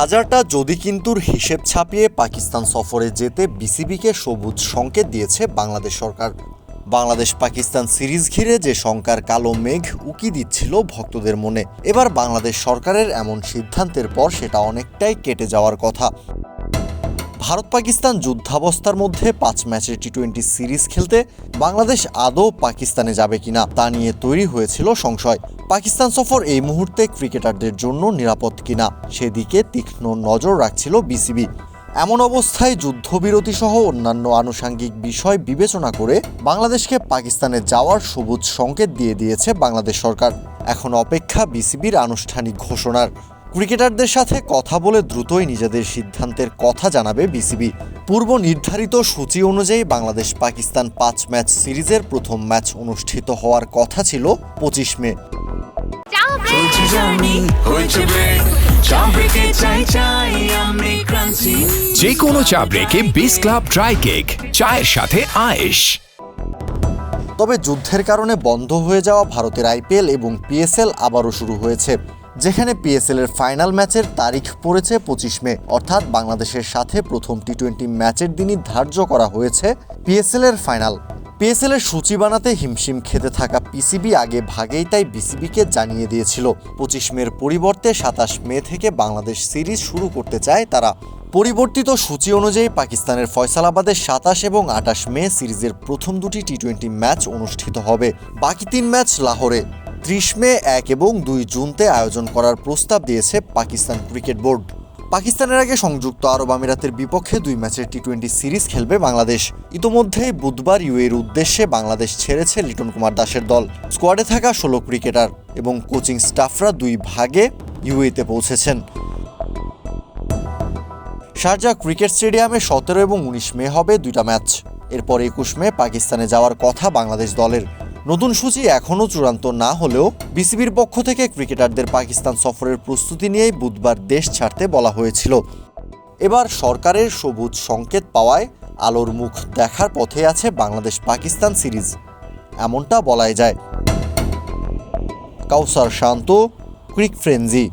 হাজারটা যদি কিন্তুর হিসেব ছাপিয়ে পাকিস্তান সফরে যেতে বিসিবিকে সবুজ সংকেত দিয়েছে বাংলাদেশ সরকার। বাংলাদেশ পাকিস্তান সিরিজ ঘিরে যে শঙ্কার কালো মেঘ উকি দিচ্ছিল ভক্তদের মনে, এবার বাংলাদেশ সরকারের এমন সিদ্ধান্তের পর সেটা অনেকটাই কেটে যাওয়ার কথা। ভারত পাকিস্তান যুদ্ধাবস্থার মধ্যে পাঁচ ম্যাচের টি টোয়েন্টি সিরিজ খেলতে বাংলাদেশ আদৌ পাকিস্তানে যাবে কিনা তা নিয়ে তৈরি হয়েছিল সংশয়। পাকিস্তান সফর এই মুহূর্তে ক্রিকেটারদের জন্য নিরাপদ কিনা সেদিকে তীক্ষ্ণ নজর রাখছিল বিসিবি এমন অবস্থায় যুদ্ধবিরতি সহ অন্যান্য আনুষাঙ্গিক বিষয় বিবেচনা করে বাংলাদেশকে পাকিস্তানে যাওয়ার সবুজ সংকেত দিয়ে দিয়েছে বাংলাদেশ সরকার। এখন অপেক্ষা বিসিবির আনুষ্ঠানিক ঘোষণার। ক্রিকেটারদের সাথে কথা বলে দ্রুতই নিজেদের সিদ্ধান্তের কথা জানাবে বিসিবি। পূর্ব নির্ধারিত সূচি অনুযায়ী বাংলাদেশ পাকিস্তান পাঁচ ম্যাচ সিরিজের প্রথম ম্যাচ অনুষ্ঠিত হওয়ার কথা ছিল পঁচিশ মে। যে কোনো চা ব্রেকে বিস ক্লাব ড্রাই কেক চায়ের সাথে আয়েশ। তবে যুদ্ধের কারণে বন্ধ হয়ে যাওয়া ভারতের আইপিএল এবং পিএসএল আবারও শুরু হয়েছে। যেখানে পিএসএল এর ফাইনাল ম্যাচের তারিখ পড়েছে পঁচিশ মে, অর্থাৎ বাংলাদেশের সাথে প্রথম টি টোয়েন্টি ম্যাচের দিনই ধার্য করা হয়েছে পিএসএল এর ফাইনাল পিএসএল এর সূচি বানাতে হিমশিম খেতে থাকা পিসিবি আগে ভাগেই তাই বিসিবিকে জানিয়ে দিয়েছিল। পঁচিশ মের পরিবর্তে সাতাশ মে থেকে বাংলাদেশ সিরিজ শুরু করতে চায় তারা। পরিবর্তিত সূচি অনুযায়ী পাকিস্তানের ফয়সালাবাদে সাতাশ এবং আটাশ মে সিরিজের প্রথম দুটি টি টোয়েন্টি ম্যাচ অনুষ্ঠিত হবে। বাকি তিন ম্যাচ লাহোরে। ত্রিশ মে এক এবং দুই জুনতে আয়োজন করার প্রস্তাব দিয়েছে পাকিস্তান ক্রিকেট বোর্ড। পাকিস্তানের আগে সংযুক্ত আরব আমিরাতের বিপক্ষে দুই ম্যাচের টি টোয়েন্টি সিরিজ খেলবে বাংলাদেশ। ইতোমধ্যেই বুধবার ইউএর উদ্দেশ্যে বাংলাদেশ ছেড়েছে লিটন কুমার দাসের দল। স্কোয়াডে থাকা ষোলো ক্রিকেটার এবং কোচিং স্টাফরা দুই ভাগে ইউএতে পৌঁছেছেন। শারজা ক্রিকেট স্টেডিয়ামে সতেরো এবং উনিশ মে হবে দুইটা ম্যাচ। এরপর একুশ মে পাকিস্তানে যাওয়ার কথা বাংলাদেশ দলের। নতুন সূচি এখনও চূড়ান্ত না হলেও বিসিবির পক্ষ থেকে ক্রিকেটারদের পাকিস্তান সফরের প্রস্তুতি নিয়েই বুধবার দেশ ছাড়তে বলা হয়েছিল। এবার সরকারের সবুজ সংকেত পাওয়ায় আলোর মুখ দেখার পথে আছে বাংলাদেশ পাকিস্তান সিরিজ। এমনটা বলাই যায়। কাউসার শান্ত, ক্রিক ফ্রেঞ্জি